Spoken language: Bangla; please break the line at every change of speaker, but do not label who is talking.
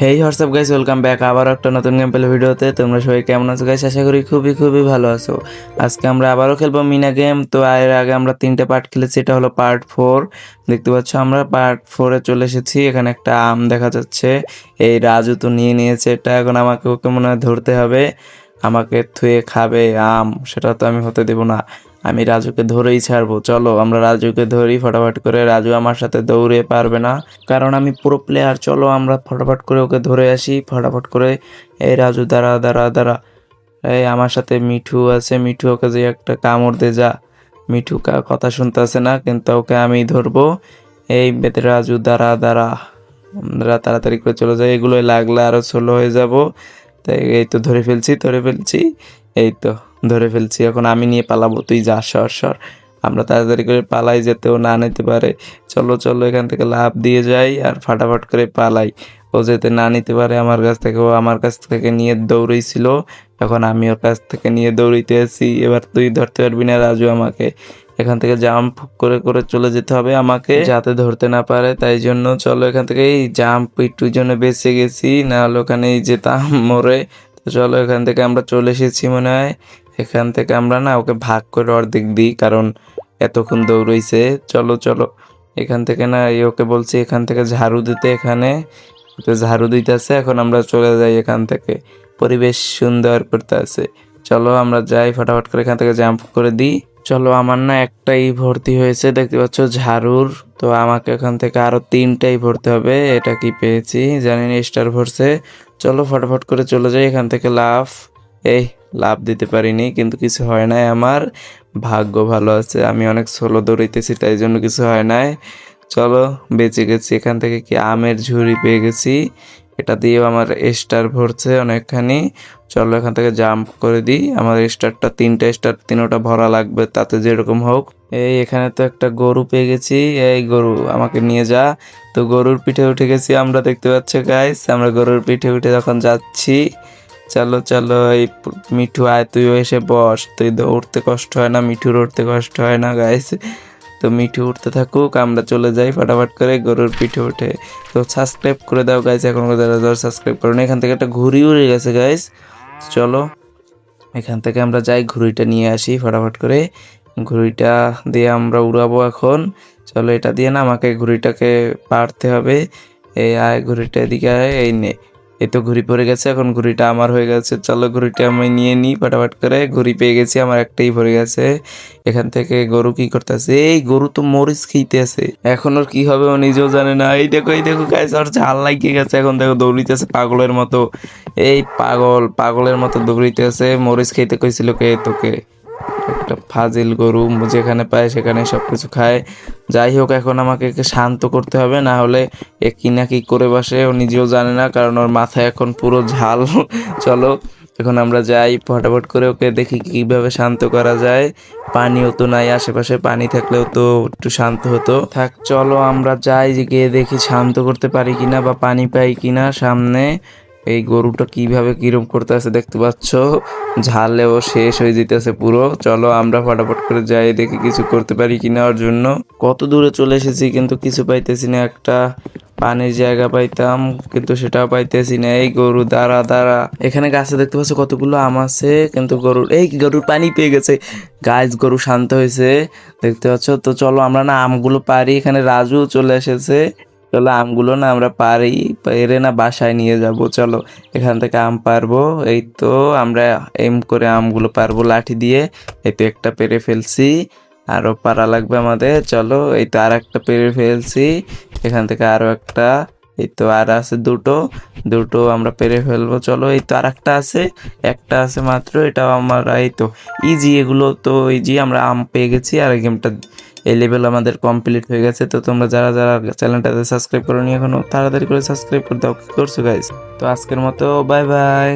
Hey WhatsApp guys welcome back আবার একটা নতুন গেম পেলে ভিডিওতে। তোমরা সবাই কেমন আছো গাইস আশা করি খুবই খুবই ভালো আছো। আজকে আমরা আবারও খেলব মিনা গেম তো এর আগে আমরা তিনটে পার্ট খেলেছি। এটা হলো পার্ট ফোর দেখতে পাচ্ছ আমরা পার্ট ফোরে চলে এসেছি। এখানে একটা আম দেখা যাচ্ছে। এই রাজু তো নিয়ে নিয়েছে এটা। এখন আমাকে ওকে মনে হয় ধরতে হবে। আমাকে থুয়ে খাবে আম। সেটা তো আমি হতে দেবো না। আমি রাজুকে ধরেই ছাড়বো। চলো, আমরা রাজুকে ধরি ফটাফট করে। রাজু আমার সাথে দৌড়ে পারবে না। কারণ আমি পুরো প্লেয়ার চলো আমরা ফটাফট করে ওকে ধরে আসি। ফটাফট করে, এই রাজু, দাঁড়া দাঁড়া দাঁড়া। এই আমার সাথে মিঠু আছে। মিঠু, ওকে যে একটা কামড় দে, যা। মিঠু কথা শুনতে আসে না, কিন্তু ওকে আমি ধরবো। এই বেতে রাজু, দাঁড়া দাঁড়া। আমরা তাড়াতাড়ি করে চলে যাই। এগুলোই লাগলে আরও স্লো হয়ে যাব। তাই এই তো ধরে ফেলছি ধরে ফেলছি। এই তো। ধরে ফেলছি। এখন আমি নিয়ে পালাবো, তুই যা, সর সর। আমরা তাড়াতাড়ি করে পালাই, যেতেও না নিতে পারে। চলো চলো, এখান থেকে লাভ দিয়ে যাই আর ফাটাফাট করে পালাই। ও যেতে না নিতে পারে আমার কাছ থেকে, ও আমার কাছ থেকে নিয়ে দৌড়েছিল। এখন আমি ওর কাছ থেকে নিয়ে দৌড়িতে আছি এবার তুই ধরতে পারবি না রাজু আমাকে। এখান থেকে জাম্প করে করে চলে যেতে হবে আমাকে। যাতে ধরতে না পারে, তাই জন্য চলো এখান থেকে। এই জাম্প একটুর জন্য বেঁচে গেছি, না হলে ওখানেই যেতাম মরে। তো চলো এখান থেকে আমরা চলে এসেছি মনে হয়। এখান থেকে আমরা না ওকে ভাগ করে অর্ধেক দিই, কারণ এতক্ষণ দৌড়ইছে। চলো চলো। এখান থেকে না, এই ওকে বলছি, এখান থেকে ঝাড়ু দিতে এখানে। তো ঝাড়ু দিতেছে, এখন আমরা চলে যাই এখান থেকে। পরিবেশ সুন্দর করতে আছে চলো, আমরা যাই, ফটাফট করে এখান থেকে জাম্প করে দিই। চলো, আমার না একটাই ভর্তি হয়েছে, দেখতে পাচ্ছ ঝাড়ুর। তো আমাকে এখান থেকে আরও তিনটাই ভরতে হবে, এটা কি পেয়েছি? জানি না স্টার ভরছে। চলো, ফটাফট করে চলে যাই এখান থেকে লাভ এই লাভ দিতে পারিনি, কিন্তু কিছু হয় নাই আমার। ভাগ্য ভালো আছে, আমি অনেক সোলো দৌড়াইতেছি, তাই জন্য কিছু হয় নাই। চলো, বেঁচে গেছি, এখান থেকে কি আমের ঝুড়ি পেয়ে গেছি? এটা দিয়েও আমার স্টার ভরছে অনেকখানি। চলো, এখান থেকে জাম্প করে দিই। আমার স্টারটা তিনটা স্টার তিনোটা ভরা লাগবে, তাতে যেরকম হোক। এই, এখানে তো একটা গরু পেয়ে গেছি। এই, গরু, আমাকে নিয়ে যা। তো গরুর পিঠে উঠে গেছি, আমরা দেখতে পাচ্ছ গাইস আমরা গরুর পিঠে উঠে যখন যাচ্ছি চলো চলো, এই মিঠু, আয়, তুইও এসে বস। তুই উঠতে কষ্ট হয় না, মিঠুর উঠতে কষ্ট হয় না গাইস তো মিঠু উঠতে থাকুক, আমরা চলে যাই ফটাফট করে, গরুর পিঠে উঠে। তো সাবস্ক্রাইব করে দাও গাইস এখন যারা যারা সাবস্ক্রাইব করো না এখান থেকে একটা ঘুড়ি উড়ে গেছে গাইস চলো, এখান থেকে আমরা যাই, ঘুড়িটা নিয়ে আসি ফটাফট করে। ঘুড়িটা দিয়ে আমরা উড়াবো এখন। চলো, এটা দিয়ে না আমাকে ঘুড়িটাকে পারতে হবে। এই আয়, ঘুড়িটা এদিকে আয়, এই নে। এই তো ঘুড়ি পড়ে গেছে, এখন ঘুড়িটা আমার হয়ে গেছে। চলো ঘুড়িটা আমি নিয়ে নিই ফটাফট করে। ঘুড়ি পেয়ে গেছি, আমার একটাই ভরে গেছে। এখান থেকে গরু কি করতেছে? এই গরু তো মরিচ খেতে আছে। এখন ওর কি হবে ও নিজেও জানে না। এই দেখো এই দেখো গাইস ওর ঝাল লাগিয়ে গেছে। এখন দেখো, দৌড়িতেছে পাগলের মতো। এই পাগল, পাগলের মতো দৌড়িতেছে। মরিচ খেতে কইছিল কে? তোকে। একটা ফাজিল গরু যেখানে পায় সেখানে সব কিছু খায়। যাই হোক, এখন আমাকে শান্ত করতে হবে, না হলে এ কি না কি করে বসে, ও নিজেও জানে না, কারণ ওর মাথায় এখন পুরো ঝাল। চলো, এখন আমরা যাই, ফটাফট করে ওকে দেখি কীভাবে শান্ত করা যায়। পানিও তো নাই, আশেপাশে পানি থাকলেও তো একটু শান্ত হতো। থাক, চলো, আমরা যাই, গিয়ে দেখি শান্ত করতে পারি কিনা বা পানি পাই কিনা সামনে। এই গরুটা কীভাবে কিরম করতে আছে দেখতে পাচ্ছ? ঝালেও শেষ হয়ে যেতেছে পুরো। চলো আমরা ফটাফট করে যাই, দেখি কিছু করতে পারি কিনা ওর জন্য। কত দূরে চলে এসেছি কিন্তু কিছু পাইতেছি না। একটা পানির জায়গা পাইতাম, কিন্তু সেটাও পাইতেছি না। এই গরু, দাঁড়া দাঁড়া। এখানে গাছে দেখতে পাচ্ছ কতগুলো আম আছে, কিন্তু গরুর এই গরুর পানি পেয়ে গেছে। গাছ গরু শান্ত হয়েছে। দেখতে পাচ্ছ? তো চলো আমরা না আমগুলো পারি। এখানে রাজু চলে এসেছে। চলো আমগুলো না আমরা পারি, পেরে না বাসায় নিয়ে যাব। চলো, এখান থেকে আম পারব। এই তো আমরা এম করে আমগুলো পারব লাঠি দিয়ে। এই তো একটা পেরে ফেলছি। আরও পারা লাগবে আমাদের। চলো, এই তো আর একটা পেরে ফেলছি। এখান থেকে আরও একটা। এই তো আর আছে দুটো। দুটো আমরা পেরে ফেলব। চলো, এই তো আর একটা আছে। একটা আছে মাত্র, এটাও আমার, এই তো ইজি এগুলো তো ইজি আমরা আম পেয়ে গেছি। আর গেমটা এই লেভেল আমাদের কমপ্লিট হয়ে গেছে। তো তোমরা যারা যারা চ্যানেলটাতে সাবস্ক্রাইব করো নি এখনও, তাড়াতাড়ি করে সাবস্ক্রাইব করে দাও। করছ গাইজ তো আজকের মতো বাই বাই